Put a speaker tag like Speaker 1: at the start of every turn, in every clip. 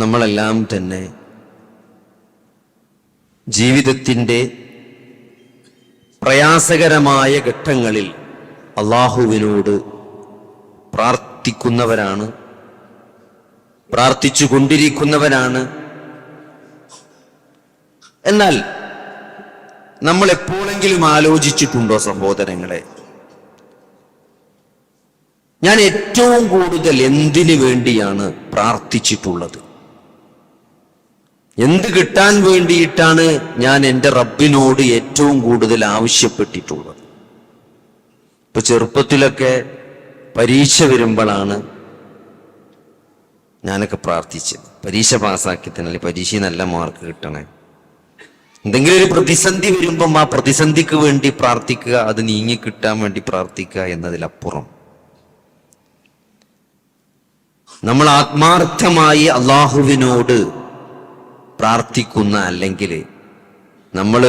Speaker 1: നമ്മളെല്ലാം തന്നെ ജീവിതത്തിന്റെ പ്രയാസകരമായ ഘട്ടങ്ങളിൽ അള്ളാഹുവിനോട് പ്രാർത്ഥിക്കുന്നവരാണ് പ്രാർത്ഥിച്ചു കൊണ്ടിരിക്കുന്നവരാണ്. എന്നാൽ നമ്മൾ എപ്പോഴെങ്കിലും ആലോചിച്ചിട്ടുണ്ടോ സഹോദരങ്ങളെ? ഞാൻ ഏറ്റവും കൂടുതൽ എന്തിനു വേണ്ടിയാണ് പ്രാർത്ഥിച്ചിട്ടുള്ളത്? എന്ത് കിട്ടാൻ വേണ്ടിയിട്ടാണ് ഞാൻ എന്റെ റബ്ബിനോട് ഏറ്റവും കൂടുതൽ ആവശ്യപ്പെട്ടിട്ടുള്ളത്? ഇപ്പൊ ചെറുപ്പത്തിലൊക്കെ പരീക്ഷ വരുമ്പോഴാണ് ഞാനൊക്കെ പ്രാർത്ഥിച്ചത്. പരീക്ഷ പാസ്സാക്കി തന്നെ പരീക്ഷ നല്ല മാർക്ക് കിട്ടണേ. എന്തെങ്കിലും ഒരു പ്രതിസന്ധി വരുമ്പം ആ പ്രതിസന്ധിക്ക് വേണ്ടി പ്രാർത്ഥിക്കുക അത് നീങ്ങി കിട്ടാൻ വേണ്ടി പ്രാർത്ഥിക്കുക എന്നതിലപ്പുറം. നമ്മൾ ആത്മാർത്ഥമായി അള്ളാഹുവിനോട് പ്രാർത്ഥിക്കുന്ന അല്ലെങ്കിൽ നമ്മൾ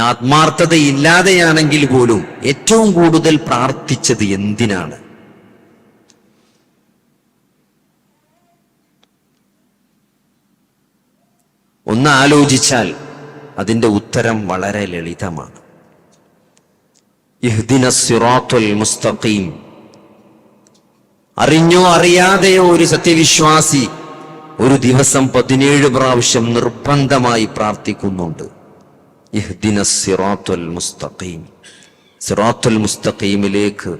Speaker 1: ആത്മാർത്ഥതയില്ലാതെയാണെങ്കിൽ പോലും ഏറ്റവും കൂടുതൽ പ്രാർത്ഥിച്ചത് എന്തിനാണ്? ഒന്ന് ആലോചിച്ചാൽ അതിന്റെ ഉത്തരം വളരെ ലളിതമാണ്. സിറാത്തുൽ മുസ്തഖീം. അറിഞ്ഞോ അറിയാതെയോ ഒരു സത്യവിശ്വാസി ഒരു ദിവസം പതിനേഴ് പ്രാവശ്യം നിർബന്ധമായി പ്രാർത്ഥിക്കുന്നുണ്ട്. സിറാത്തുൽ മുസ്തഖീം. സിറാത്തുൽ മുസ്തഖീമിലേക്ക്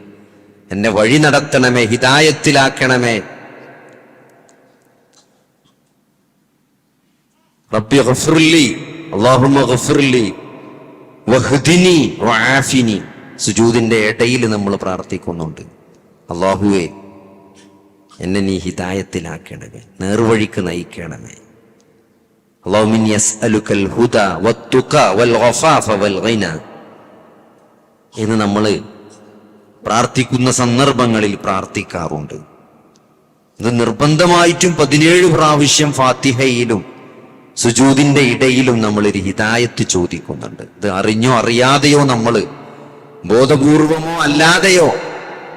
Speaker 1: എന്നെ വഴി നടത്തണമേ ഹിതായത്തിലാക്കണമേ റബ്ബി വഹ്ദിനി വആഫിനി സുജൂദിന്റെ ഇടയിൽ നമ്മൾ പ്രാർത്ഥിക്കുന്നുണ്ട്. അള്ളാഹുവേ എന്നെ നീ ഹിതായത്തിലാക്കണമേ നേർവഴിക്ക് നയിക്കണമേ. എന്ന് നമ്മൾ പ്രാർത്ഥിക്കുന്ന സന്ദർഭങ്ങളിൽ പ്രാർത്ഥിക്കാറുണ്ട്. ഇത് നിർബന്ധമായിട്ടും പതിനേഴ് പ്രാവശ്യം ഫാത്തിഹയിലും സുജൂദിന്റെ ഇടയിലും നമ്മൾ ഒരു ഹിദായത്ത് ചോദിക്കുന്നുണ്ട്. ഇത് അറിഞ്ഞോ അറിയാതെയോ നമ്മൾ ബോധപൂർവമോ അല്ലാതെയോ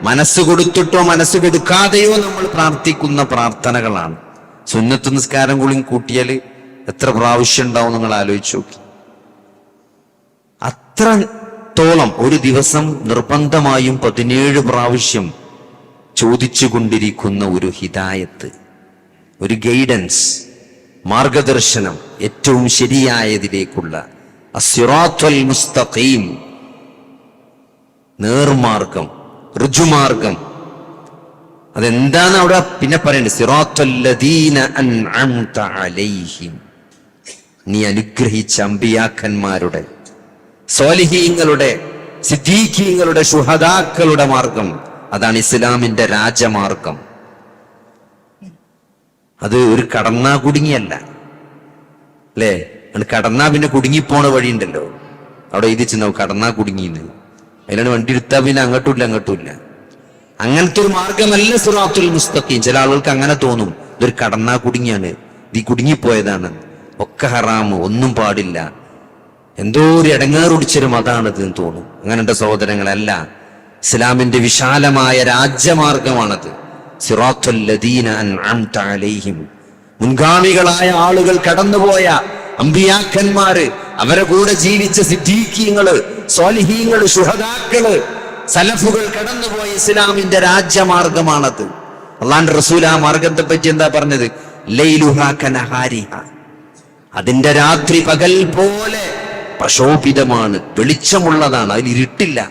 Speaker 1: മനസ്സ് കൊടുത്തിട്ടോ മനസ്സ് കൊടുക്കാതെയോ നമ്മൾ പ്രാർത്ഥിക്കുന്ന പ്രാർത്ഥനകളാണ്. സുന്നത്ത് നിസ്കാരം കൂടി കൂട്ടിയാൽ എത്ര പ്രാവശ്യം ഉണ്ടാവും നിങ്ങൾ ആലോചിച്ചു നോക്കി. അത്രത്തോളം ഒരു ദിവസം നിർബന്ധമായും പതിനേഴ് പ്രാവശ്യം ചോദിച്ചു കൊണ്ടിരിക്കുന്ന ഒരു ഹിതായത്ത് ഒരു ഗൈഡൻസ് മാർഗദർശനം ഏറ്റവും ശരിയായതിലേക്കുള്ള അസിറാത്തുൽ മുസ്തഖീം നേർമാർഗം ഋജുമാർഗം. അതെന്താണ് അവിടെ പിന്നെ പറയേണ്ടത്? സിറാത്തല്ലദീന അലൈഹിം. നീ അനുഗ്രഹിച്ച അമ്പിയാക്കന്മാരുടെ സ്വാലിഹീങ്ങളുടെ സിദ്ദീഖീങ്ങളുടെ ശുഹദാക്കളുടെ മാർഗം. അതാണ് ഇസ്ലാമിന്റെ രാജമാർഗം. അത് ഒരു കടന്നാ കുടുങ്ങിയല്ല. അല്ലേ? കടന്നാ പിന്നെ കുടുങ്ങിപ്പോണ വഴിയുണ്ടല്ലോ. അവിടെ എഴുതിച്ചു നോ കടന്നാ കുടുങ്ങിന്ന് അതിലാണ് വണ്ടി എടുത്താൽ പിന്നെ അങ്ങോട്ടും ഇല്ല അങ്ങോട്ടും ഇല്ല അങ്ങനത്തെ ഒരു മാർഗമല്ല സുറാത്തുൽ മുസ്തഖീം. ചില ആളുകൾക്ക് അങ്ങനെ തോന്നും ഇതൊരു കടന്നാ കുടുങ്ങിയാണ് ഈ കുടുങ്ങിപ്പോയതാണ്. ഒക്കെ ഹറാമ് ഒന്നും പാടില്ല. എന്തോ ഒരു ഇടങ്ങേറുടിച്ചൊരു മതാണിത് എന്ന് തോന്നും. അങ്ങനെന്റെ സഹോദരങ്ങളല്ല ഇസ്ലാമിന്റെ വിശാലമായ രാജ്യമാർഗമാണത്. സിറാത്തുൽ മുൻഗാമികളായ ആളുകൾ കടന്നുപോയ അമ്പിയാക്കന്മാര് അവരെ കൂടെ ജീവിച്ച സിദ്ധീകിയങ്ങൾ സ്വാലിഹീങ്ങൾ ശുഹദാക്കൾ സലഫുകൾ കടന്നുപോയ ഇസ്ലാമിന്റെ രാജ്യമാർഗമാണത്. അള്ളാന്റെ റസൂൽ ആ മാർഗത്തെ പറ്റി എന്താ പറഞ്ഞത്? അതിന്റെ രാത്രി പകൽ പോലെ പ്രശോഭിതമാണ് വെളിച്ചമുള്ളതാണ് അതിൽ ഇരുട്ടില്ല.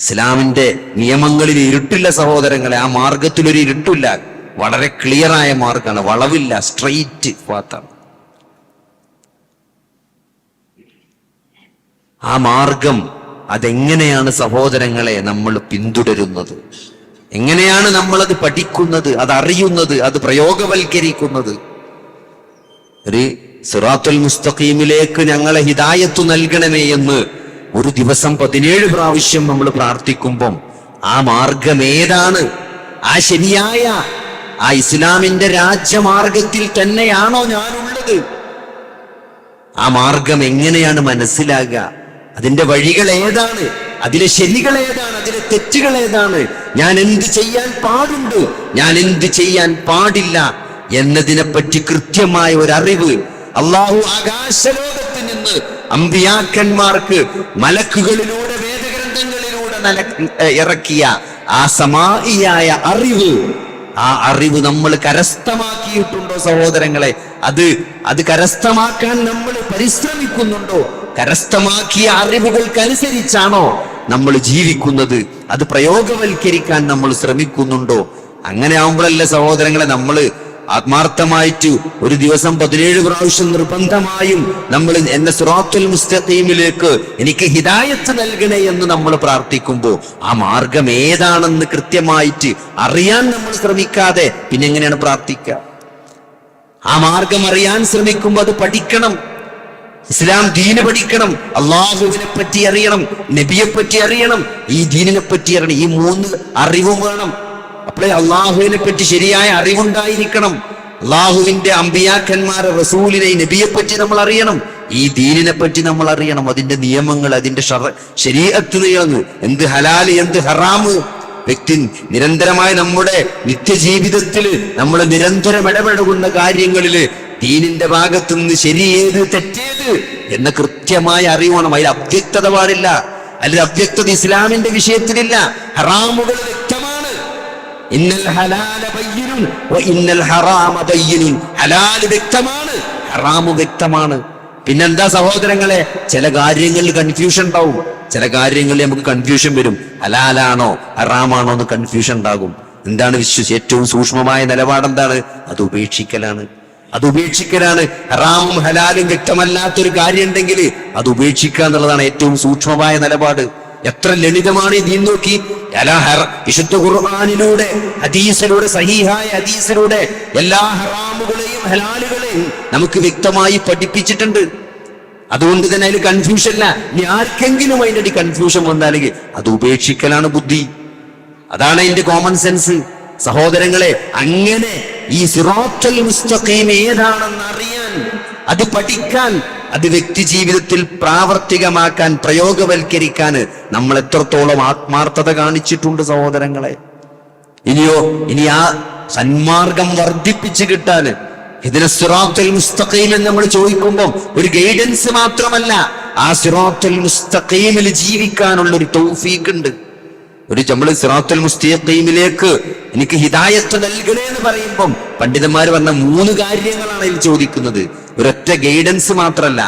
Speaker 1: ഇസ്ലാമിന്റെ നിയമങ്ങളിൽ ഇരുട്ടില്ല സഹോദരങ്ങളെ ആ മാർഗത്തിൽ ഒരു ഇരുട്ടില്ല. വളരെ ക്ലിയറായ മാർഗമാണ് വളവില്ല സ്ട്രെയിറ്റ് പാത്താണ് ആ മാർഗം അതെങ്ങനെയാണ് സഹോദരങ്ങളെ നമ്മൾ പിന്തുടരുന്നത്? എങ്ങനെയാണ് നമ്മളത് പഠിക്കുന്നത് അത് അറിയുന്നത് അത് പ്രയോഗവൽക്കരിക്കുന്നത്? ഒരു സിറാത്തുൽ മുസ്തഖീമിലേക്ക് ഞങ്ങളെ ഹിദായത്ത് നൽകണമേ എന്ന് ഒരു ദിവസം പതിനേഴ് പ്രാവശ്യം നമ്മൾ പ്രാർത്ഥിക്കുമ്പം ആ മാർഗം ഏതാണ്? ആ ശരിയായ ആ ഇസ്ലാമിന്റെ രാജ്യമാർഗത്തിൽ തന്നെയാണോ ഞാനുള്ളത്? ആ മാർഗം എങ്ങനെയാണ് മനസ്സിലാകുക? അതിന്റെ വഴികൾ ഏതാണ്? അതിലെ ശരികൾ ഏതാണ്? അതിലെ തെറ്റുകൾ ഏതാണ്? ഞാൻ എന്ത് ചെയ്യാൻ പാടുണ്ട്? ഞാൻ എന്ത് ചെയ്യാൻ പാടില്ല എന്നതിനെപ്പറ്റി കൃത്യമായ ഒരു അറിവ് അള്ളാഹു ആകാശലോകത്ത് നിന്ന് അമ്പിയാക്കന്മാർക്ക് മലക്കുകളിലൂടെ വേദഗ്രന്ഥങ്ങളിലൂടെ ഇറക്കിയ ആ സമാഹിയായ അറിവ്. ആ അറിവ് നമ്മൾ കരസ്ഥമാക്കിയിട്ടുണ്ടോ സഹോദരങ്ങളെ? അത് അത് കരസ്ഥമാക്കാൻ നമ്മൾ പരിശ്രമിക്കുന്നുണ്ടോ? കരസ്ഥമാക്കിയ അറിവുകൾക്കനുസരിച്ചാണോ നമ്മൾ ജീവിക്കുന്നത്? അത് പ്രയോഗവൽക്കരിക്കാൻ നമ്മൾ ശ്രമിക്കുന്നുണ്ടോ? അങ്ങനെ ആവുമ്പോഴല്ല സഹോദരങ്ങളെ നമ്മൾ ആത്മാർത്ഥമായിട്ട് ഒരു ദിവസം പതിനേഴ് പ്രാവശ്യം നിർബന്ധമായും നമ്മൾ എന്നെ സുറാത്തുൽ മുസ്തഖീമിലേക്ക് എനിക്ക് ഹിദായത്ത് നൽകണേ എന്ന് നമ്മൾ പ്രാർത്ഥിക്കുമ്പോൾ ആ മാർഗം ഏതാണെന്ന് കൃത്യമായിട്ട് അറിയാൻ നമ്മൾ ശ്രമിക്കാതെ പിന്നെ എങ്ങനെയാണ് പ്രാർത്ഥിക്കുക? ആ മാർഗം അറിയാൻ ശ്രമിക്കുമ്പോൾ അത് പഠിക്കണം. ഇസ്ലാം ദീന് പഠിക്കണം. അള്ളാഹുവിനെ പറ്റി അറിയണം. നബിയെ പറ്റി അറിയണം. ഈ ദീനിനെ പറ്റി അറിയണം. ഈ മൂന്ന് അറിവും വേണം. അപ്പോഴേ അള്ളാഹുവിനെ പറ്റി ശരിയായ അറിവുണ്ടായിരിക്കണം. അള്ളാഹുവിന്റെ അമ്പിയാക്കന്മാരെ റസൂലിനെ നബിയെ പറ്റി നമ്മൾ അറിയണം. ഈ ദീനിനെ പറ്റി നമ്മൾ അറിയണം. അതിന്റെ നിയമങ്ങൾ അതിന്റെ ശരീരത്ത് നിയമങ്ങൾ. എന്ത് ഹലാൽ എന്ത് ഹറാമ്. വ്യക്തി നിരന്തരമായി നമ്മുടെ നിത്യജീവിതത്തിൽ നമ്മൾ നിരന്തരം ഇടപെടുന്ന കാര്യങ്ങളിൽ ദീനിന്റെ ഭാഗത്തു നിന്ന് ശരിയേത് തെറ്റേത് എന്ന കൃത്യമായ അറിവണം. അതിൽ അവ്യക്തത പാടില്ല. അല്ലെങ്കിൽ അവ്യക്തത ഇസ്ലാമിന്റെ വിഷയത്തിലില്ല. ഹറാമുകൾ വ്യക്തമാണ്. ഇന്നൽ ഹലാല ഇന്നൽ ഹറാമ ബയ്യിനുൻ. ഹലാൽ വ്യക്തമാണ്. ഹറാമു വ്യക്തമാണ്. പിന്നെന്താ സഹോദരങ്ങളെ? ചില കാര്യങ്ങളിൽ കൺഫ്യൂഷൻ ഉണ്ടാവും. ചില കാര്യങ്ങളിൽ നമുക്ക് കൺഫ്യൂഷൻ വരും. ഹലാലാണോ ഹറാമാണോ എന്ന് കൺഫ്യൂഷൻ ഉണ്ടാകും. എന്താണ് വിശ്വസ് ഏറ്റവും സൂക്ഷ്മമായ നിലപാട് എന്താണ് അത് ഉപേക്ഷിക്കലാണ്. അത് ഉപേക്ഷിക്കലാണ്. ഹറാമും ഹലാലും വ്യക്തമല്ലാത്തൊരു കാര്യം ഉണ്ടെങ്കിൽ അത് ഉപേക്ഷിക്കുക എന്നുള്ളതാണ് ഏറ്റവും സൂക്ഷ്മമായ നിലപാട്. എത്ര ലളിതമാണ് ഈ നോക്കി. വിശുദ്ധ ഖുർആനിലൂടെ ഹദീസിലൂടെ സഹീഹായ ഹദീസിലൂടെ എല്ലാ ഹറാമുകളെയും ഹലാലുകളെയും നമുക്ക് വ്യക്തമായി പഠിപ്പിച്ചിട്ടുണ്ട്. അതുകൊണ്ട് തന്നെ അതിൽ കൺഫ്യൂഷൻ അല്ല ഇനി ആർക്കെങ്കിലും അതിന്റെ അടി കൺഫ്യൂഷൻ വന്നാലെങ്കിൽ അത് ഉപേക്ഷിക്കലാണ് ബുദ്ധി. അതാണ് അതിന്റെ കോമൺ സെൻസ് സഹോദരങ്ങളെ അങ്ങനെ ഈ സിറോക്കൽ മുസ്തഖീം ഏതാണെന്ന് അറിയാൻ അത് പഠിക്കാൻ അത് വ്യക്തി ജീവിതത്തിൽ പ്രാവർത്തികമാക്കാൻ പ്രയോഗവൽക്കരിക്കാൻ നമ്മൾ എത്രത്തോളം ആത്മാർത്ഥത കാണിച്ചിട്ടുണ്ട് സഹോദരങ്ങളെ. ഇനിയോ ഇനി ആ സന്മാർഗം വർദ്ധിപ്പിച്ചു കിട്ടാന് ഇതിനെ സിറാത്തുൽ മുസ്തഖീം എന്ന് നമ്മൾ ചോദിക്കുമ്പോൾ ഒരു ഗൈഡൻസ് മാത്രമല്ല. ആ സിറാത്തുൽ മുസ്തഖീമിൽ ജീവിക്കാനുള്ള ഒരു തൗഫീഖ് ഉണ്ട് ഒരു നമ്മൾ സിറാത്തുൽ മുസ്തഖീമിലേക്ക് എനിക്ക് ഹിദായത്ത് നൽകണേ എന്ന് പറയുമ്പം പണ്ഡിതന്മാർ പറഞ്ഞ മൂന്ന് കാര്യങ്ങളാണ് ഇതിൽ ചോദിക്കുന്നത്. ഒരൊറ്റ ഗൈഡൻസ് മാത്രമല്ല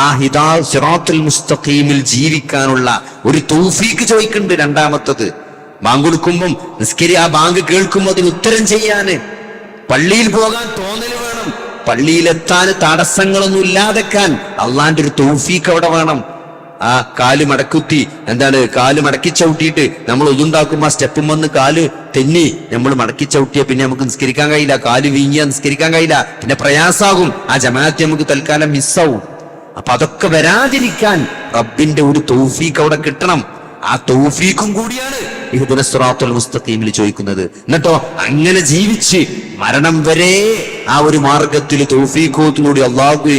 Speaker 1: ആ ഹിദാ സിറാത്തുൽ മുസ്തഖീമിൽ ജീവിക്കാനുള്ള ഒരു തൗഫീഖ് ചോദിക്കുന്നുണ്ട് രണ്ടാമത്തത്. ബാങ്ക് കൊടുക്കുമ്പം നിസ്കരി ആ ബാങ്ക് കേൾക്കുമ്പോൾ അതിന് ഉത്തരം ചെയ്യാന് പള്ളിയിൽ പോകാൻ തോന്നൽ വേണം പള്ളിയിലെത്താൻ തടസ്സങ്ങളൊന്നും ഇല്ലാതെക്കാൻ അള്ളാന്റെ ഒരു തോഫീക്ക് അവിടെ വേണം. ആ കാൽ മടക്കുത്തി എന്താണ് കാൽ മടക്കി ചവിട്ടിയിട്ട് നമ്മൾ ഒതുണ്ടാക്കുമ്പോ ആ സ്റ്റെപ്പും വന്ന് കാൽ തെന്നി നമ്മൾ മടക്കി ചവിട്ടിയ പിന്നെ നമുക്ക് നിസ്കരിക്കാൻ കഴിയില്ല കാൽ വീങ്ങിയാ നിസ്കരിക്കാൻ കഴിയില്ല പിന്നെ പ്രയാസാകും ആ ജമാഅത്തെ നമുക്ക് തൽക്കാലം മിസ്സാവും അപ്പൊ അതൊക്കെ വരാതിരിക്കാൻ റബ്ബിന്റെ ഒരു തൗഫീഖ് അവിടെ കിട്ടണം. ആ തൗഫീഖും കൂടിയാണ് ഇഹുദിനെ സുറാത്തുൽ മുസ്തഖീമിൽ ചോദിക്കുന്നത്. എന്നിട്ടോ അങ്ങനെ ജീവിച്ച് മരണം വരെ ആ ഒരു മാർഗത്തിൽ തോഫീഖോത്തിലൂടെ അള്ളാഹു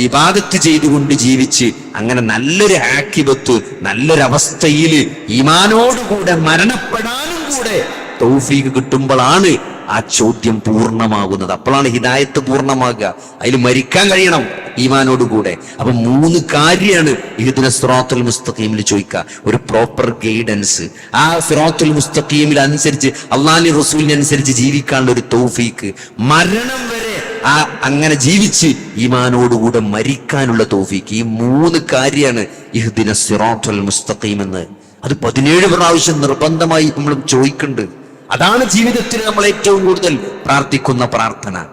Speaker 1: ഇബാദത്ത് ചെയ്തുകൊണ്ട് ജീവിച്ച് അങ്ങനെ നല്ലൊരു ആക്കിബത്ത് നല്ലൊരവസ്ഥയിൽ ഈമാനോടുകൂടെ മരണപ്പെടാനും കൂടെ തൗഫീഖ് കിട്ടുമ്പോഴാണ് ആ ചോദ്യം പൂർണമാകുന്നത്. അപ്പോഴാണ് ഹിദായത്ത് പൂർണമാകുക. അതിൽ മരിക്കാൻ കഴിയണം ഈമാനോടുകൂടെ. അപ്പൊ മൂന്ന് കാര്യമാണ് ഇതിനെ സിറാത്തുൽ മുസ്തഖീമിൽ ചോദിക്കുക. ഒരു പ്രോപ്പർ ഗൈഡൻസ് ആ സിറാത്തുൽ മുസ്തഖീമിൽ അനുസരിച്ച് അള്ളാഹി റസൂലിനനുസരിച്ച് ജീവിക്കാനുള്ള ഒരു തൗഫീക്ക് മരണം വരെ ആ അങ്ങനെ ജീവിച്ച് ഈമാനോടുകൂടെ മരിക്കാനുള്ള തൗഫീക്ക് ഈ മൂന്ന് കാര്യമാണ് ഇഹ്ദിന സിറാത്തുൽ മുസ്തഖീം എന്ന്. അത് പതിനേഴ് പ്രാവശ്യം നിർബന്ധമായി നമ്മൾ ചോദിക്കുന്നുണ്ട്. അതാണ് ജീവിതത്തിൽ നമ്മൾ ഏറ്റവും കൂടുതൽ പ്രാർത്ഥിക്കുന്ന പ്രാർത്ഥന.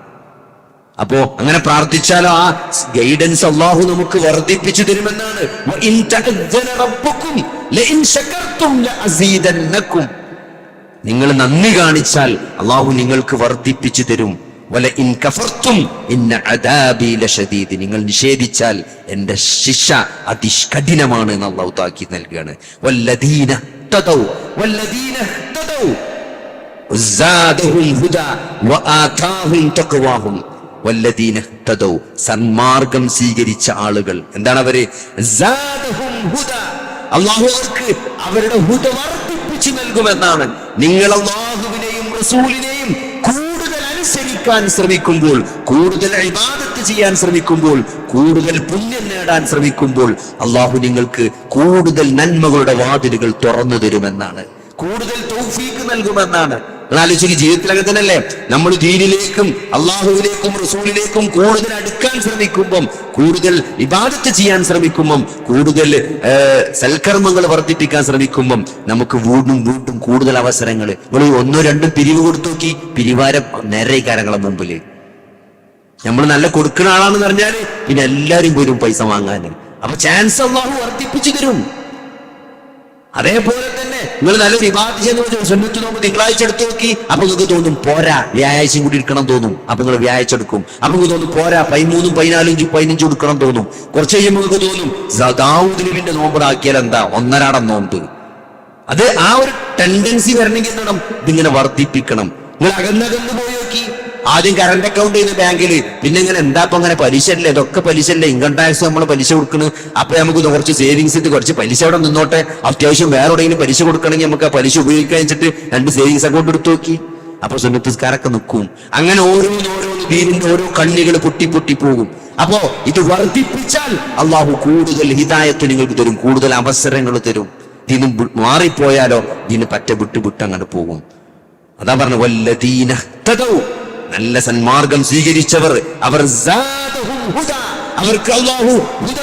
Speaker 1: അപ്പോ അങ്ങനെ പ്രാർത്ഥിച്ചാലോ ആ ഗൈഡൻസ് അള്ളാഹു നമുക്ക് വർദ്ധിപ്പിച്ചു തരുമെന്നാണ്. നിങ്ങൾ നന്ദി കാണിച്ചാൽ അള്ളാഹു നിങ്ങൾക്ക് വർദ്ധിപ്പിച്ചു തരും. വല ഇൻ കഫർത്തും നിങ്ങൾ നിഷേധിച്ചാൽ എന്റെ ശിക്ഷ അതിഷ്കഠിനമാണ് എന്ന് അള്ളാഹു താക്കി നൽകുകയാണ്. വല്ലദീന തതൗ വല്ലദീന തദൗ. സന്മാർഗം സ്വീകരിച്ച ആളുകൾ. എന്താണ് അവർ. അള്ളാഹു അവർക്ക് അവരുടെ ഹുദ വർദ്ധിപ്പിച്ചു നൽകുമെന്നാണ്. നിങ്ങൾ അള്ളാഹുവിനെയും റസൂലിനെയും കൂടുതൽ അനുസരിക്കാൻ ശ്രമിക്കുമ്പോൾ കൂടുതൽ ഇബാദത്ത് ചെയ്യാൻ ശ്രമിക്കുമ്പോൾ കൂടുതൽ പുണ്യം നേടാൻ ശ്രമിക്കുമ്പോൾ അള്ളാഹു നിങ്ങൾക്ക് കൂടുതൽ നന്മകളുടെ വാതിലുകൾ തുറന്നു തരുമെന്നാണ്. കൂടുതൽ തൗഫീക്ക് നൽകുമെന്നാണ്. ആലോചിക്ക് ജീവിതത്തിലൊക്കെ തന്നെയല്ലേ? നമ്മൾ ദീനിലേക്കും അള്ളാഹുവിലേക്കും റസൂലിലേക്കും കൂടുതൽ അടുക്കാൻ ശ്രമിക്കുമ്പം കൂടുതൽ ഇബാദത്ത് ചെയ്യാൻ ശ്രമിക്കുമ്പം കൂടുതൽ സൽക്കർമ്മങ്ങൾ വർദ്ധിപ്പിക്കാൻ ശ്രമിക്കുമ്പം നമുക്ക് വീണ്ടും വീണ്ടും കൂടുതൽ അവസരങ്ങൾ. നിങ്ങൾ ഒന്നോ രണ്ടും പിരിവ് കൊടുത്തു നോക്കി. പിരിവാരം നേരെ കാലങ്ങളെ മുമ്പിൽ നമ്മൾ നല്ല കൊടുക്കുന്ന ആളാണെന്ന് പറഞ്ഞാൽ പിന്നെ എല്ലാവരും വരും പൈസ വാങ്ങാൻ അപ്പൊ ചാൻസ് അള്ളാഹു വർദ്ധിപ്പിച്ചു തരും. അതേപോലെ നിങ്ങൾ നല്ല വിവാദം ചെയ്യുന്ന സുന്നത്ത് തിങ്കളാഴ്ച എടുത്തു നോക്കി. അപ്പൊ നിങ്ങൾക്ക് തോന്നും പോരാ വ്യാഴാഴ്ചയും കൂടി എടുക്കണം തോന്നും. അപ്പൊ നിങ്ങൾ വ്യാഴാഴ്ച എടുക്കും. അപ്പൊ നിങ്ങൾക്ക് തോന്നും പോരാ പതിമൂന്നും പതിനാലും പതിനഞ്ചും എടുക്കണം തോന്നും. കുറച്ച് കഴിയുമ്പോൾ നിങ്ങൾക്ക് തോന്നും ദാവൂദിലിന്റെ നോമ്പിടാക്കിയാൽ എന്താ? ഒന്നരാടം നോമ്പ്. അത് ആ ഒരു ടെൻഡൻസി വരണമെങ്കിൽ എന്ത് വേണം ഇതിങ്ങനെ വർദ്ധിപ്പിക്കണം. നിങ്ങൾ അകന്നകന്ന് പോയി ആദ്യം കറണ്ട് അക്കൗണ്ട് ചെയ്യുന്ന ബാങ്കിൽ പിന്നെ ഇങ്ങനെ എന്താ ഇപ്പൊ അങ്ങനെ പലിശ അല്ലേ ഇതൊക്കെ പലിശ അല്ലേ ഇൻകം ടാക്സ് നമ്മൾ പലിശ കൊടുക്കുന്നു അപ്പൊ നമുക്ക് കുറച്ച് സേവിങ്സ് ഇട്ട് കുറച്ച് പലിശ അവിടെ നിന്നോട്ടെ. അത്യാവശ്യം വേറെ എവിടെയെങ്കിലും പലിശ കൊടുക്കണമെങ്കിൽ നമുക്ക് ആ പലിശ ഉപയോഗിക്കാൻ വെച്ചിട്ട് രണ്ട് സേവിങ്സ് അക്കൗണ്ട് എടുത്തു നോക്കി. അപ്പൊ സുന്നത്തിസ്കാരൊക്കെ നിൽക്കും അങ്ങനെ ഓരോന്ന് വീടിന്റെ ഓരോ കണ്ണികൾ പൊട്ടി പൊട്ടി പോകും. അപ്പോ ഇത് വർദ്ധിപ്പിച്ചാൽ അള്ളാഹു കൂടുതൽ ഹിതായത്ത് നിങ്ങൾക്ക് തരും കൂടുതൽ അവസരങ്ങൾ തരും. ദിനം മാറിപ്പോയാലോ? ഇതിന് പറ്റ വിട്ട് വിട്ട് അങ്ങനെ പോകും. അതാ പറഞ്ഞു വല്ല ഹ്തദൗ. നല്ല സന്മാർഗം സ്വീകരിച്ചവർ അവർ. അവർക്ക്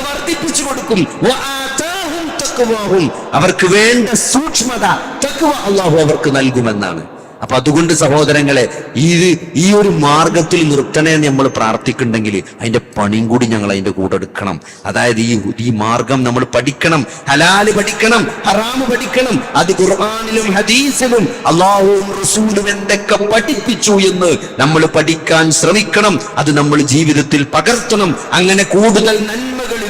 Speaker 1: വർദ്ധിപ്പിച്ചു കൊടുക്കും. അവർക്ക് വേണ്ട സൂക്ഷ്മത അള്ളാഹു അവർക്ക് നൽകുമെന്നാണ് അപ്പൊ അതുകൊണ്ട് സഹോദരങ്ങളെ ഇത് ഈ ഒരു മാർഗത്തിൽ നിർത്തണേ നമ്മൾ പ്രാർത്ഥിക്കുന്നുണ്ടെങ്കിൽ അതിന്റെ പണിയും കൂടി ഞങ്ങൾ അതിന്റെ കൂടെ എടുക്കണം. അതായത് ഈ ഈ മാർഗം നമ്മൾ പഠിക്കണം. ഹലാൽ പഠിക്കണം ഹറാമ് പഠിക്കണം. അത് ഖുർആാനിലും ഹദീസിലും അള്ളാഹുവും റസൂലും എന്തൊക്കെ പഠിപ്പിച്ചു എന്ന് നമ്മൾ പഠിക്കാൻ ശ്രമിക്കണം. അത് നമ്മൾ ജീവിതത്തിൽ പകർത്തണം. അങ്ങനെ കൂടുതൽ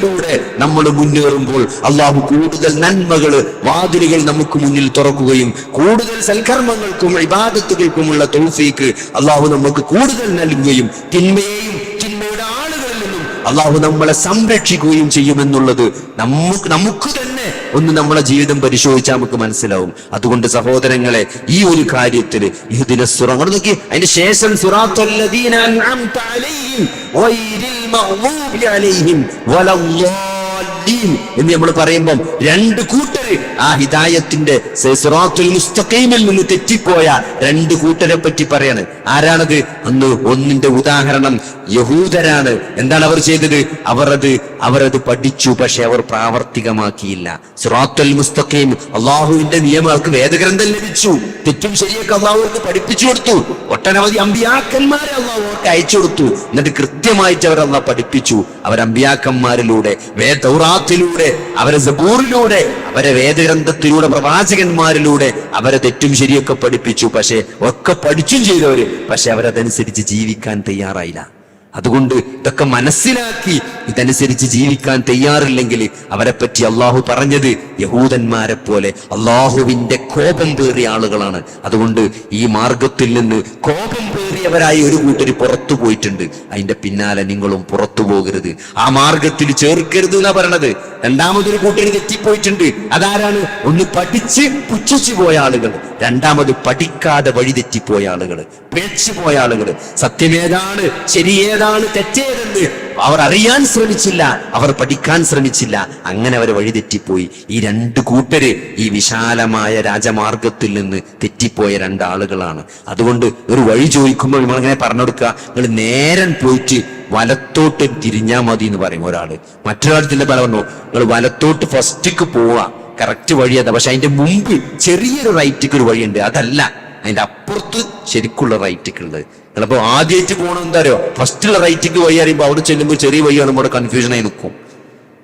Speaker 1: നന്മകളിലൂടെ നമ്മൾ മുന്നേറുമ്പോൾ അള്ളാഹു കൂടുതൽ നന്മകൾ വാതിലുകൾ നമുക്ക് മുന്നിൽ തുറക്കുകയും കൂടുതൽ സൽക്കർമ്മങ്ങൾക്കും ഇബാദത്തുകൾക്കുമുള്ള തൗഫീക്ക് അള്ളാഹു നമുക്ക് കൂടുതൽ നൽകുകയും തിന്മയെയും തിന്മയുടെ ആളുകളിൽ നിന്നും അള്ളാഹു നമ്മളെ സംരക്ഷിക്കുകയും ചെയ്യുമെന്നുള്ളത് നമുക്ക് നമുക്ക് തന്നെ ഒന്ന് നമ്മളെ ജീവിതം പരിശോധിച്ചാൽ നമുക്ക് മനസ്സിലാവും. അതുകൊണ്ട് സഹോദരങ്ങളെ ഈ ഒരു കാര്യത്തിൽ ഇതിനെ സുറങ്ങൾ നോക്കി അതിന്റെ ശേഷം സുറാത്തുല്ലദീന അൻഅംത അലൈഹിം ഗൈരിൽ മഗ്ദൂബി അലൈഹിം വലദ്ദാല്ലീൻ എന്ന് നമ്മൾ പറയുമ്പം രണ്ട് കൂട്ടര് ആ ഹിദായത്തിന്റെ മുസ്തഖീമിൽ നിന്ന് തെറ്റിപ്പോയ രണ്ട് കൂട്ടരെ പറ്റി പറയാണ്. ആരാണത്? അന്ന് ഒന്നിന്റെ ഉദാഹരണം യഹൂദരാണ്. എന്താണ് അവർ ചെയ്തത്? അവർ അത് അവരത് പഠിച്ചു പക്ഷെ അവർ പ്രാവർത്തികമാക്കിയില്ല. സിറാത്തുൽ മുസ്തഖീം അള്ളാഹുവിന്റെ നിയമം വേദഗ്രന്ഥം ലഭിച്ചു. തെറ്റും ശരിയൊക്കെ അള്ളാഹു അവർക്ക് പഠിപ്പിച്ചു കൊടുത്തു. ഒട്ടനവധി അമ്പിയാക്കന്മാരെ അള്ളാഹു അയച്ചു കൊടുത്തു. എന്നിട്ട് കൃത്യമായിട്ട് അവർ അള്ളാഹ് പഠിപ്പിച്ചു. അമ്പിയാക്കന്മാരിലൂടെ വേദൗറാത്തിലൂടെ അവരെ സബൂറിലൂടെ അവരെ വേദഗ്രന്ഥത്തിലൂടെ പ്രവാചകന്മാരിലൂടെ അവരെ തെറ്റും ശരിയൊക്കെ പഠിപ്പിച്ചു. പക്ഷെ ഒക്കെ പഠിച്ചും ചെയ്തവര് പക്ഷെ അവരതനുസരിച്ച് ജീവിക്കാൻ തയ്യാറായില്ല. അതുകൊണ്ട് ഇതൊക്കെ മനസ്സിലാക്കി ഇതനുസരിച്ച് ജീവിക്കാൻ തയ്യാറില്ലെങ്കിൽ അവരെ പറ്റി അള്ളാഹു പറഞ്ഞത് യഹൂദന്മാരെ പോലെ അള്ളാഹുവിന്റെ കോപം പേറിയ ആളുകളാണ്. അതുകൊണ്ട് ഈ മാർഗത്തിൽ നിന്ന് കോപം പേറിയവരായി ഒരു കൂട്ടർ പുറത്തു പോയിട്ടുണ്ട്. അതിന്റെ പിന്നാലെ നിങ്ങളും പുറത്തു പോകരുത്. ആ മാർഗത്തിൽ ചേർക്കരുത് എന്നാ പറയണത്. രണ്ടാമതൊരു കൂട്ടര് തെറ്റിപ്പോയിട്ടുണ്ട്. അതാരാണ്? ഒന്ന് പഠിച്ച് പുച്ഛിച്ചു പോയ ആളുകൾ രണ്ടാമത് പഠിക്കാതെ വഴി തെറ്റിപ്പോയ ആളുകൾ പേച്ചു പോയ ആളുകൾ സത്യമേതാണ് ശരിയേതാണ് തെറ്റേതെന്ന് അവർ അറിയാൻ ശ്രമിച്ചില്ല അവർ പഠിക്കാൻ ശ്രമിച്ചില്ല. അങ്ങനെ അവർ വഴിതെറ്റിപ്പോയി. ഈ രണ്ട് കൂട്ടര് ഈ വിശാലമായ രാജമാർഗത്തിൽ നിന്ന് തെറ്റിപ്പോയ രണ്ടാളുകളാണ്. അതുകൊണ്ട് ഒരു വഴി ചോദിക്കുമ്പോൾ നമ്മൾ അങ്ങനെ പറഞ്ഞു കൊടുക്കുക നിങ്ങൾ നേരം പോയിട്ട് വലത്തോട്ട് തിരിഞ്ഞാൽ മതി എന്ന് പറയും ഒരാൾ. മറ്റൊരാൾ ചില പറഞ്ഞു നിങ്ങൾ വലത്തോട്ട് ഫസ്റ്റിക്ക് പോവാ കറക്റ്റ് വഴി അതാ. പക്ഷെ അതിന്റെ മുമ്പ് ചെറിയൊരു റൈറ്റിക്ക് ഒരു വഴിയുണ്ട്. അതല്ല. അതിന്റെ അപ്പുറത്ത് ശരിക്കുള്ള റൈറ്റിക്ക് ഉള്ളത്. നിങ്ങളിപ്പോ ആദ്യമായിട്ട് പോകണം എന്താ അറിയോ? ഫസ്റ്റുള്ള റൈറ്റിക്ക് വഴി അറിയുമ്പോ അവിടെ ചെല്ലുമ്പോൾ ചെറിയ അവിടെ കൺഫ്യൂഷൻ ആയി നിൽക്കും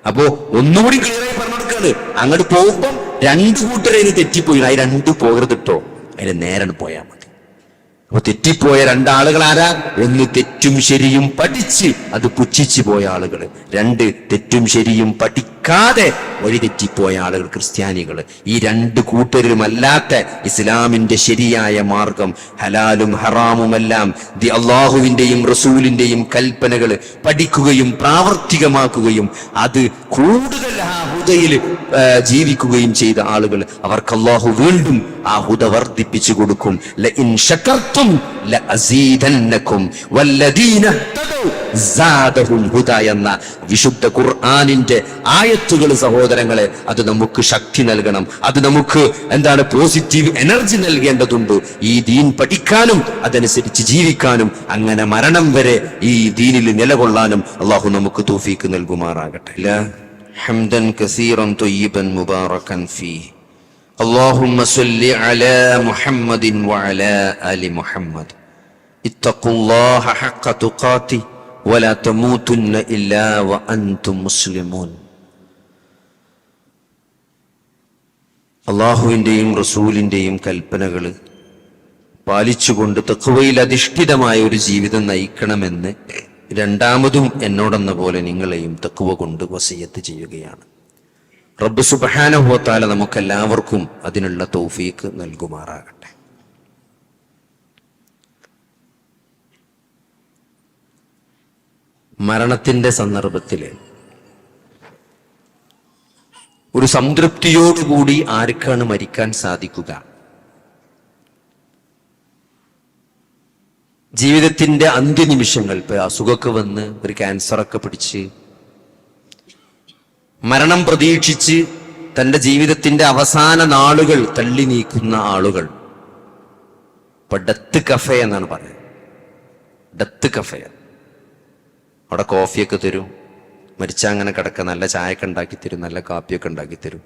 Speaker 1: അപ്പോ ഒന്നുകൂടി ക്ലിയർ ആയി പറഞ്ഞു കൊടുക്കാണ് അങ്ങോട്ട് പോകുമ്പോൾ രണ്ട് അതിന് തെറ്റിപ്പോയി. ആ രണ്ട് പോകരുത് കേട്ടോ അതിന് നേരെ പോയാൽ മതി. അപ്പൊ തെറ്റിപ്പോയ രണ്ടാളുകൾ ആരാ? ഒന്ന് തെറ്റും ശരിയും പഠിച്ച് അത് പുച്ഛിച്ചു പോയ ആളുകൾ രണ്ട് തെറ്റും ശരിയും പഠിക്കാതെ വഴി തെറ്റിപ്പോയ ആളുകൾ ക്രിസ്ത്യാനികൾ ഈ രണ്ട് കൂട്ടരുമല്ലാത്ത ഇസ്ലാമിന്റെ ശരിയായ മാർഗം ഹലാലും ഹറാമുമെല്ലാം ദി അള്ളാഹുവിന്റെയും റസൂലിന്റെയും കൽപ്പനകൾ പഠിക്കുകയും പ്രാവർത്തികമാക്കുകയും അത് കൂടുതൽ ആ ഹുദയിൽ ജീവിക്കുകയും ചെയ്ത ആളുകൾ അവർക്ക് അള്ളാഹു വീണ്ടും ആ ഹുദ വർദ്ധിപ്പിച്ചു കൊടുക്കും. ലഇൻ ശകർത്തും ലഅസീദന്നകും വല്ലദീന ഇഹ്തദൗ സാദഹും ഹുദ എന്ന വിശുദ്ധ ഖുർആനിന്റെ ആയത്തുകൾ സഹോദരങ്ങളെ അത് നമുക്ക് ശക്തി നൽകണം അത് നമുക്ക് എന്താണ് പോസിറ്റീവ് എനർജി നൽകേണ്ടതുണ്ട് ഈ ദീൻ പഠിക്കാനും അതനുസരിച്ച് ജീവിക്കാനും അങ്ങനെ മരണം വരെ ഈ ദീനിൽ നിലകൊള്ളാനും അള്ളാഹു നമുക്ക് തൗഫീക്ക് നൽകുമാറാകട്ടെ ലാ حمدا كثيرا طيبا مباركا فيه اللهم صل على محمد وعلى ال محمد اتقوا الله حق تقاته ولا تموتن الا وانتم مسلمون അള്ളാഹുവിൻ്റെയും റസൂലിൻ്റെയും കൽപ്പനകൾ പാലിച്ചുകൊണ്ട് തെക്കുവയിൽ അധിഷ്ഠിതമായ ഒരു ജീവിതം നയിക്കണമെന്ന് രണ്ടാമതും എന്നോടെന്ന പോലെ നിങ്ങളെയും തെക്കുവ കൊണ്ട് വസയ്യത്ത് ചെയ്യുകയാണ് റബ്ബ് സുബഹാനുഭവത്താല നമുക്കെല്ലാവർക്കും അതിനുള്ള തൗഫീക്ക് നൽകുമാറാകട്ടെ മരണത്തിന്റെ സന്ദർഭത്തിൽ ഒരു സംതൃപ്തിയോടുകൂടി ആർക്കാണ് മരിക്കാൻ സാധിക്കുക? ജീവിതത്തിന്റെ അന്ത്യനിമിഷങ്ങൾ ഇപ്പൊ അസുഖമൊക്കെ വന്ന് ഒരു ക്യാൻസറൊക്കെ പിടിച്ച് മരണം പ്രതീക്ഷിച്ച് തന്റെ ജീവിതത്തിന്റെ അവസാന നാളുകൾ തള്ളി നീക്കുന്ന ആളുകൾ. ഇപ്പൊ ഡെത്ത് കഫേ എന്നാണ് പറയുന്നത്. Death cafe. അവിടെ കോഫിയൊക്കെ തരും. മരിച്ച അങ്ങനെ കിടക്ക നല്ല ചായയൊക്കെ ഉണ്ടാക്കി തരും നല്ല കാപ്പിയൊക്കെ ഉണ്ടാക്കി തരും.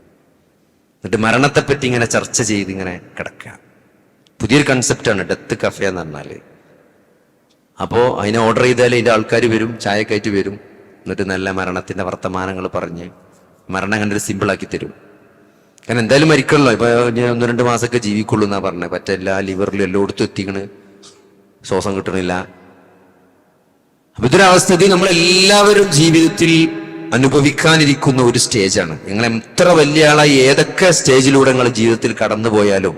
Speaker 1: എന്നിട്ട് മരണത്തെപ്പറ്റി ഇങ്ങനെ ചർച്ച ചെയ്ത് ഇങ്ങനെ കിടക്കുക പുതിയൊരു കൺസെപ്റ്റാണ് ഡെത്ത് കഫേ എന്ന് പറഞ്ഞാൽ. അപ്പോൾ അതിനെ ഓർഡർ ചെയ്താൽ അതിന്റെ ആൾക്കാർ വരും ചായക്കായിട്ട് വരും. എന്നിട്ട് നല്ല മരണത്തിന്റെ വർത്തമാനങ്ങൾ പറഞ്ഞ് മരണം അങ്ങനെ ഒരു സിമ്പിളാക്കി തരും. കാരണം എന്തായാലും മരിക്കണല്ലോ. ഇപ്പൊ ഒന്ന് രണ്ട് മാസമൊക്കെ ജീവിക്കുള്ളൂ എന്നാ പറഞ്ഞത് പറ്റില്ല ലിവറിലും എല്ലായിടത്തും എത്തിക്കണ്. ശ്വാസം കിട്ടണില്ല. അപ്പൊ ഇതൊരവസ്ഥയിൽ നമ്മൾ എല്ലാവരും ജീവിതത്തിൽ അനുഭവിക്കാനിരിക്കുന്ന ഒരു സ്റ്റേജാണ്. നിങ്ങൾ എത്ര വലിയ ആളായി ഏതൊക്കെ സ്റ്റേജിലൂടെ നിങ്ങൾ ജീവിതത്തിൽ കടന്നുപോയാലും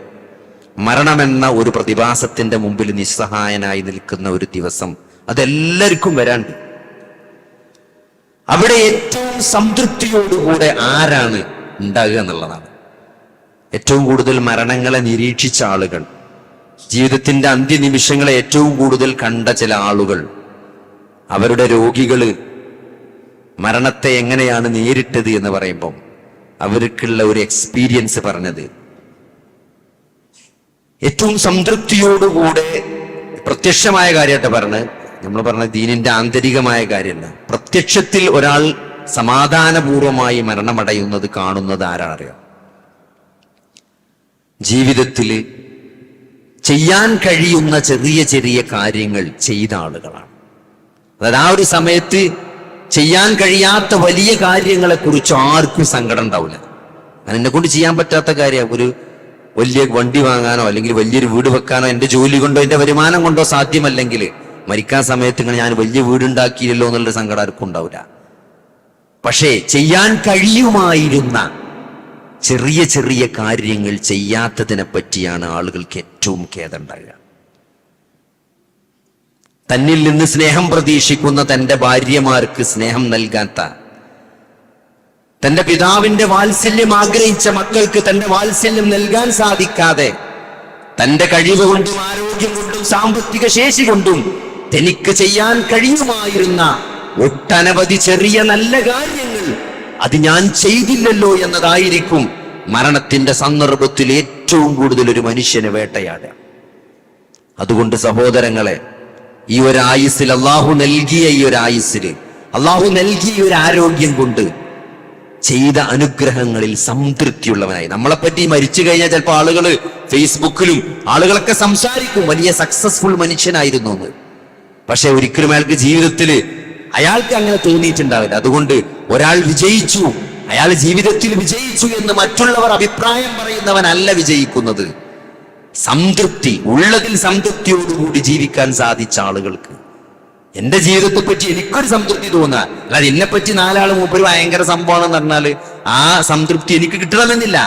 Speaker 1: മരണമെന്ന ഒരു പ്രതിഭാസത്തിന്റെ മുമ്പിൽ നിസ്സഹായനായി നിൽക്കുന്ന ഒരു ദിവസം അതെല്ലാവർക്കും വരാണ്ട് അവിടെ ഏറ്റവും സംതൃപ്തിയോടുകൂടെ ആരാണ് ഉണ്ടാകുക എന്നുള്ളതാണ്. ഏറ്റവും കൂടുതൽ മരണങ്ങളെ നിരീക്ഷിച്ച ആളുകൾ ജീവിതത്തിന്റെ അന്ത്യനിമിഷങ്ങളെ ഏറ്റവും കൂടുതൽ കണ്ട ചില ആളുകൾ അവരുടെ രോഗികൾ മരണത്തെ എങ്ങനെയാണ് നേരിട്ടത് എന്ന് പറയുമ്പം അവർക്കുള്ള ഒരു എക്സ്പീരിയൻസ് പറഞ്ഞത്. ഏറ്റവും സംതൃപ്തിയോടുകൂടെ പ്രത്യക്ഷമായ കാര്യമായിട്ട് പറഞ്ഞ് നമ്മൾ പറഞ്ഞ ദീനിന്റെ ആന്തരികമായ കാര്യമല്ല. പ്രത്യക്ഷത്തിൽ ഒരാൾ സമാധാനപൂർവമായി മരണമടയുന്നത് കാണുന്നത് ആരാണറിയാം ജീവിതത്തിൽ ചെയ്യാൻ കഴിയുന്ന ചെറിയ ചെറിയ കാര്യങ്ങൾ ചെയ്ത ആളുകളാണ്. അതായത് ആ ഒരു സമയത്ത് ചെയ്യാൻ കഴിയാത്ത വലിയ കാര്യങ്ങളെ കുറിച്ച് ആർക്കും സങ്കടം ഉണ്ടാവില്ല. എന്നെ കൊണ്ട് ചെയ്യാൻ പറ്റാത്ത കാര്യം ഒരു വലിയ വണ്ടി വാങ്ങാനോ അല്ലെങ്കിൽ വലിയൊരു വീട് വെക്കാനോ എന്റെ ജോലി കൊണ്ടോ എന്റെ വരുമാനം കൊണ്ടോ സാധ്യമല്ലെങ്കിൽ മരിക്കാൻ സമയത്ത് ഇങ്ങനെ ഞാൻ വലിയ വീടുണ്ടാക്കിയില്ലല്ലോ എന്നുള്ളൊരു സങ്കടം ആർക്കും ഉണ്ടാവില്ല. പക്ഷേ ചെയ്യാൻ കഴിയുമായിരുന്ന ചെറിയ ചെറിയ കാര്യങ്ങൾ ചെയ്യാത്തതിനെ പറ്റിയാണ് ആളുകൾക്ക് ഏറ്റവും ഖേദമുണ്ടാകുക തന്നിൽ നിന്ന് സ്നേഹം പ്രതീക്ഷിക്കുന്ന തന്റെ ഭാര്യമാർക്ക് സ്നേഹം നൽകാത്ത തന്റെ പിതാവിന്റെ വാത്സല്യം ആഗ്രഹിച്ച മക്കൾക്ക് തന്റെ വാത്സല്യം നൽകാൻ സാധിക്കാതെ തന്റെ കഴിവ് കൊണ്ടും ആരോഗ്യം കൊണ്ടും സാമ്പത്തിക ശേഷി കൊണ്ടും തനിക്ക് ചെയ്യാൻ കഴിയുമായിരുന്ന ഒട്ടനവധി ചെറിയ നല്ല കാര്യങ്ങൾ അത് ഞാൻ ചെയ്തില്ലല്ലോ എന്നതായിരിക്കും മരണത്തിന്റെ സന്ദർഭത്തിൽ ഏറ്റവും കൂടുതൽ ഒരു മനുഷ്യനെ വേട്ടയാടുക. അതുകൊണ്ട് സഹോദരങ്ങളെ ഈ ഒരു ആയുസ്സിൽ അള്ളാഹു നൽകിയ ഈ ഒരു ആയുസ്സിൽ അള്ളാഹു നൽകിയ ഒരു ആരോഗ്യം കൊണ്ട് ചെയ്ത അനുഗ്രഹങ്ങളിൽ സംതൃപ്തിയുള്ളവനായി. നമ്മളെപ്പറ്റി മരിച്ചു കഴിഞ്ഞാൽ ചിലപ്പോൾ ആളുകൾ ഫേസ്ബുക്കിലും ആളുകളൊക്കെ സംസാരിക്കും വലിയ സക്സസ്ഫുൾ മനുഷ്യനായിരുന്നു എന്ന്. പക്ഷെ ഒരിക്കലും അയാൾക്ക് ജീവിതത്തിൽ അയാൾക്ക് അങ്ങനെ തോന്നിയിട്ടുണ്ടാവില്ല. അതുകൊണ്ട് ഒരാൾ വിജയിച്ചു അയാൾ ജീവിതത്തിൽ വിജയിച്ചു എന്ന് മറ്റുള്ളവർ അഭിപ്രായം പറയുന്നവനല്ല വിജയിക്കുന്നത്. സംതൃപ്തി ഉള്ളതിൽ സംതൃപ്തിയോടുകൂടി ജീവിക്കാൻ സാധിച്ച ആളുകൾക്ക്. എന്റെ ജീവിതത്തെ പറ്റി എനിക്കൊരു സംതൃപ്തി തോന്നുക അല്ലാതെ എന്നെ പറ്റി നാലാൾ മൂപ്പര് ഭയങ്കര സംഭവമാണെന്ന് പറഞ്ഞാൽ ആ സംതൃപ്തി എനിക്ക് കിട്ടണമെന്നില്ല.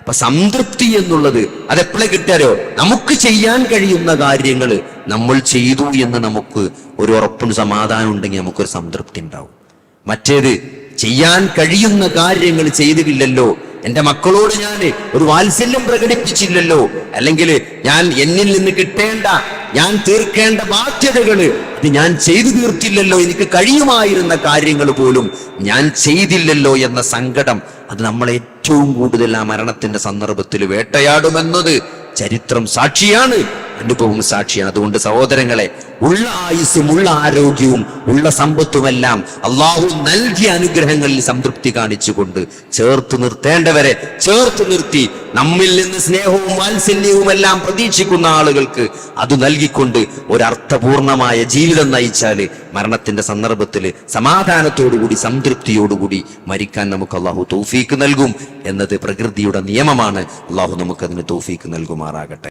Speaker 1: അപ്പൊ സംതൃപ്തി എന്നുള്ളത് അതെപ്പോഴേ കിട്ടാരോ നമുക്ക് ചെയ്യാൻ കഴിയുന്ന കാര്യങ്ങൾ നമ്മൾ ചെയ്തു എന്ന് നമുക്ക് ഒരു ഉറപ്പും സമാധാനം ഉണ്ടെങ്കിൽ നമുക്കൊരു സംതൃപ്തി ഉണ്ടാവും. മറ്റേത് ചെയ്യാൻ കഴിയുന്ന കാര്യങ്ങൾ ചെയ്തിട്ടില്ലല്ലോ എന്റെ മക്കളോട് ഞാൻ ഒരു വാത്സല്യം പ്രകടിപ്പിച്ചില്ലല്ലോ. അല്ലെങ്കിൽ ഞാൻ എന്നിൽ നിന്ന് കിട്ടേണ്ട ഞാൻ തീർക്കേണ്ട ബാധ്യതകൾ അത് ഞാൻ ചെയ്തു തീർത്തില്ലല്ലോ. എനിക്ക് കഴിയുമായിരുന്ന കാര്യങ്ങൾ പോലും ഞാൻ ചെയ്തില്ലല്ലോ എന്ന സങ്കടം അത് നമ്മൾ ഏറ്റവും കൂടുതൽ ആ മരണത്തിന്റെ സന്ദർഭത്തിൽ വേട്ടയാടുമെന്നത് ചരിത്രം സാക്ഷിയാണ്. അനുഭവം സാക്ഷിയാണ് അതുകൊണ്ട് സഹോദരങ്ങളെ ഉള്ള ആയുസ്സും ഉള്ള ആരോഗ്യവും ഉള്ള സമ്പത്തുമെല്ലാം അള്ളാഹു നൽകിയ അനുഗ്രഹങ്ങളിൽ സംതൃപ്തി കാണിച്ചുകൊണ്ട് ചേർത്ത് നിർത്തേണ്ടവരെ ചേർത്ത് നിർത്തി നമ്മിൽ നിന്ന് സ്നേഹവും വാത്സല്യവും എല്ലാം പ്രതീക്ഷിക്കുന്ന ആളുകൾക്ക് അത് നൽകിക്കൊണ്ട് ഒരർത്ഥപൂർണമായ ജീവിതം നയിച്ചാൽ മരണത്തിന്റെ സന്ദർഭത്തിൽ സമാധാനത്തോടുകൂടി സംതൃപ്തിയോടുകൂടി മരിക്കാൻ നമുക്ക് അള്ളാഹു തൗഫീക്ക് നൽകും എന്നത് പ്രകൃതിയുടെ നിയമമാണ്. അള്ളാഹു നമുക്കതിന് തൗഫീക്ക് നൽകുമാറാകട്ടെ.